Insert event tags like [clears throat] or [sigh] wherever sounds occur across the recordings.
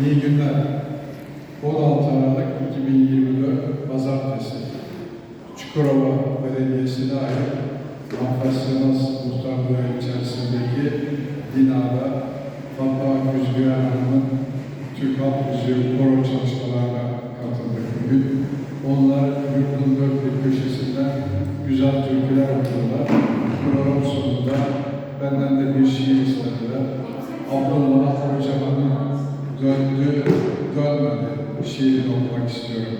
İyi günler. 16 Aralık 2024 Pazartesi. Çukurova Belediyesi'ne ait Manfasyanız Muhtarlığı içerisindeki binada Fatma Güzgüren Hanım'ın Türk Halk Müziği koro çalışmalarına katıldık bugün. Onlar yurdun dört bir köşesinden güzel türküler okuyorlar. Program sonunda benden de bir şiir istediler. Abdullah Hocaman'ın şiirini okumak istiyorum.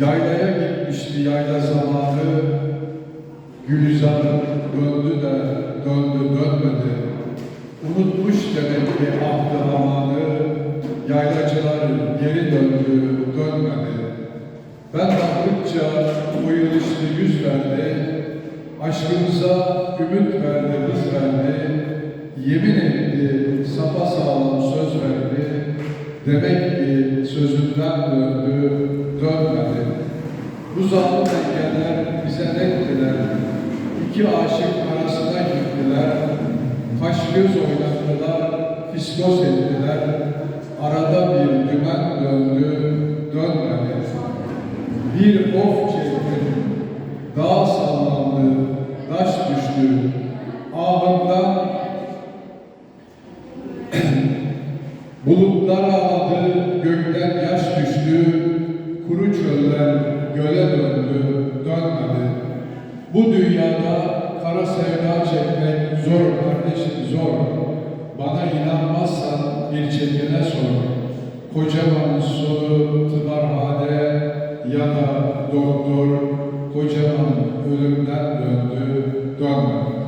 Yaylaya gitmişti yayla zamanı, Gülizar döndü de döndü dönmedi. Unutmuş demek ki ahdı amanı, yaylacılar geri döndü dönmedi. Ben baktıkça bu yıl yüz verdi, aşkımıza ümit verdi, hız verdi, yemin etti, sapa sağlam söz verdi, demek sözünden döndü, dönmedi. Bu zalim engeller bize ne ettiler? İki aşık arasına gittiler, kaş göz oynattılar, fiskos ettiler, arada bir dümen döndü, dönmedi. Bir of çektim, dağ sallandı, taş düştü, ahından [clears throat] bulutlar ağladı, gökten yaş düştü, kuru çöller göle döndü, dönmedi. Bu dünyada kara sevda çekmek zor kardeşim zor. Bana inanmazsan bir çekene sor. Kocaman sonu tımarhane ya da doktor kocaman ölümden döndü, dönmedi.